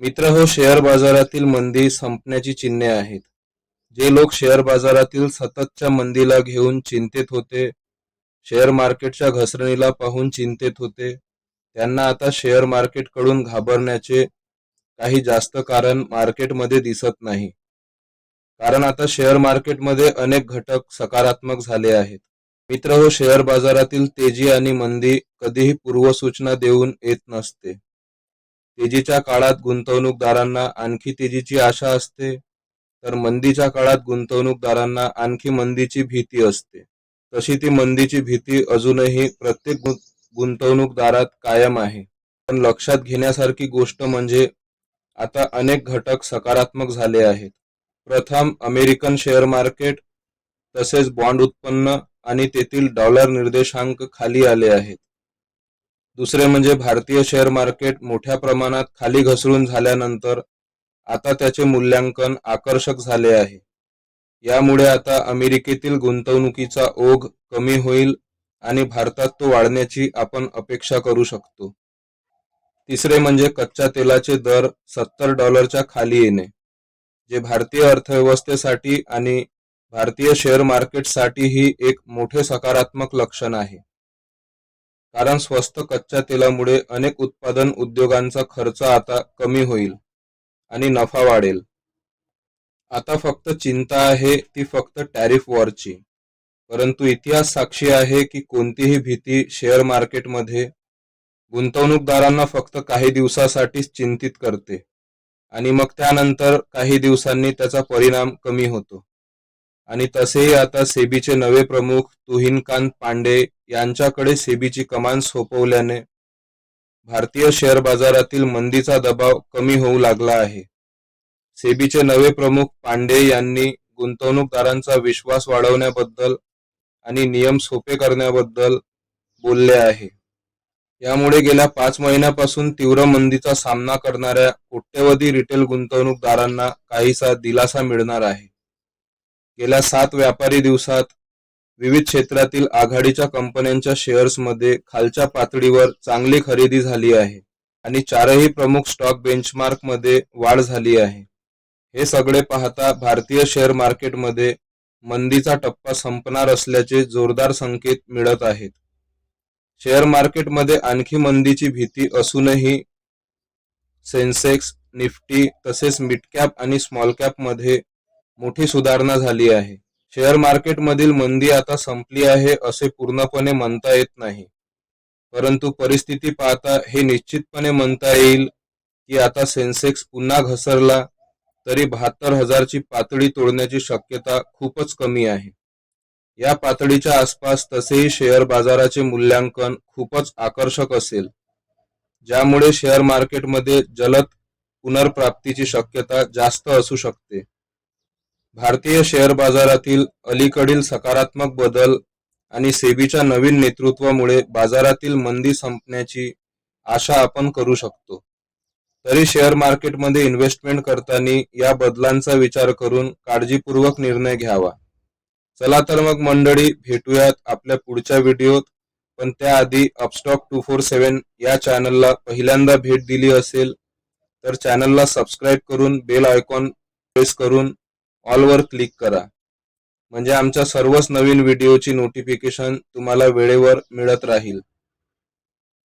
मित्र हो शेअर बाजारातील मंदी संपण्याची चिन्हे आहेत. जे लोक शेअर बाजारातील सततच्या मंदीला घेऊन चिंतेत होते शेअर मार्केटच्या घसरणीला पाहून चिंतेत होते त्यांना आता शेअर मार्केटकडून घाबरण्याचे काही जास्त कारण मार्केटमध्ये दिसत नाही. कारण आता शेअर मार्केटमध्ये अनेक घटक सकारात्मक झाले आहेत. मित्र हो शेअर बाजारातील तेजी आणि मंदी कधीही पूर्वसूचना देऊन येत नसते. तेजीच्या काळात गुंतवणूकदारांना आणखी तेजीची आशा असते तर मंदीच्या काळात गुंतवणूकदारांना आणखी मंदीची भीती असते. तशी ती मंदीची भीती अजूनही प्रत्येक गुंतवणूकदारात कायम आहे. पण लक्षात घेण्यासारखी गोष्ट म्हणजे आता अनेक घटक सकारात्मक झाले आहेत. प्रथम अमेरिकन शेअर मार्केट तसेच बॉन्ड उत्पन्न आणि तेथील डॉलर निर्देशांक खाली आले आहेत. दुसरे म्हणजे भारतीय शेअर मार्केट मोठ्या प्रमाणात खाली घसरून झाल्यानंतर आता त्याचे मूल्यांकन आकर्षक झाले आहे. यामुळे आता अमेरिकेतील गुंतवणुकीचा ओघ कमी होईल आणि भारतात तो वाढण्याची आपण अपेक्षा करू शकतो. तिसरे म्हणजे कच्च्या तेलाचे दर सत्तर डॉलरच्या खाली येणे जे भारतीय अर्थव्यवस्थेसाठी आणि भारतीय शेअर मार्केटसाठीही एक मोठे सकारात्मक लक्षण आहे. कारण स्वस्त कच्च्या तेलामुळे अनेक उत्पादन उद्योगांचा खर्च आता कमी होईल आणि नफा वाढेल. आता फक्त चिंता आहे ती फक्त टॅरिफ वॉरची. परंतु इतिहास साक्षी आहे की कोणतीही भीती शेअर मार्केटमध्ये गुंतवणूकदारांना फक्त काही दिवसासाठीच चिंतित करते आणि मग त्यानंतर काही दिवसांनी त्याचा परिणाम कमी होतो. आणि तसेही आता सेबीचे नवे प्रमुख तुहिनकांत पांडे यांच्याकडे सेबीची कमान सोपवल्याने भारतीय शेअर बाजारातील मंदीचा दबाव कमी होऊ लागला आहे. सेबीचे नवे प्रमुख पांडे यांनी गुंतवणूकदारांचा विश्वास वाढवण्याबद्दल आणि नियम सोपे करण्याबद्दल बोलले आहे. यामुळे गेल्या पाच महिन्यापासून तीव्र मंदीचा सामना करणाऱ्या कोट्यवधी रिटेल गुंतवणूकदारांना काहीसा दिलासा मिळणार आहे. गेल्या सात व्यापारी दिवसात विविध क्षेत्रातील आघाडीच्या कंपन्यांच्या शेअर्समध्ये खालच्या पातळीवर चांगली खरेदी झाली आहे आणि चारही प्रमुख स्टॉक बेंचमार्कमध्ये वाढ झाली आहे. हे सगळे पाहता भारतीय शेअर मार्केटमध्ये मंदीचा टप्पा संपणार असल्याचे जोरदार संकेत मिळत आहेत. शेअर मार्केटमध्ये आणखी मंदीची भीती असूनही सेन्सेक्स निफ्टी तसेच मिडकॅप आणि स्मॉल कॅपमध्ये मोठी सुधारणा झाली आहे. शेअर मार्केटमधील मंदी आता संपली आहे असे पूर्णपणे म्हणता येत नाही. परंतु परिस्थिती पाहता हे निश्चितपणे म्हणता येईल की आता सेन्सेक्स पुन्हा घसरला तरी बहात्तर हजारची पातळी तोडण्याची शक्यता खूपच कमी आहे. या पातळीच्या आसपास तसेही शेअर बाजाराचे मूल्यांकन खूपच आकर्षक असेल ज्यामुळे शेअर मार्केटमध्ये जलद पुनर्प्राप्तीची शक्यता जास्त असू शकते. भारतीय शेअर बाजारातील अलीकडील सकारात्मक बदल आणि सेबीच्या नवीन नेतृत्वामुळे बाजारातील मंदी संपण्याची आशा आपण करू शकतो. तरी शेअर मार्केटमध्ये इन्व्हेस्टमेंट करताना या बदलांचा विचार करून काळजीपूर्वक निर्णय घ्यावा. चला तर मग मंडळी भेटूयात आपल्या पुढच्या व्हिडिओत. पण त्याआधी अपस्टॉक टू फोर सेवन या चॅनलला पहिल्यांदा भेट दिली असेल तर चॅनलला सबस्क्राईब करून बेल आयकॉन प्रेस करून ऑलवर क्लिक करा. म्हणजे आमच्या सर्वच नवीन व्हिडिओची नोटिफिकेशन तुम्हाला वेळेवर मिळत राहील.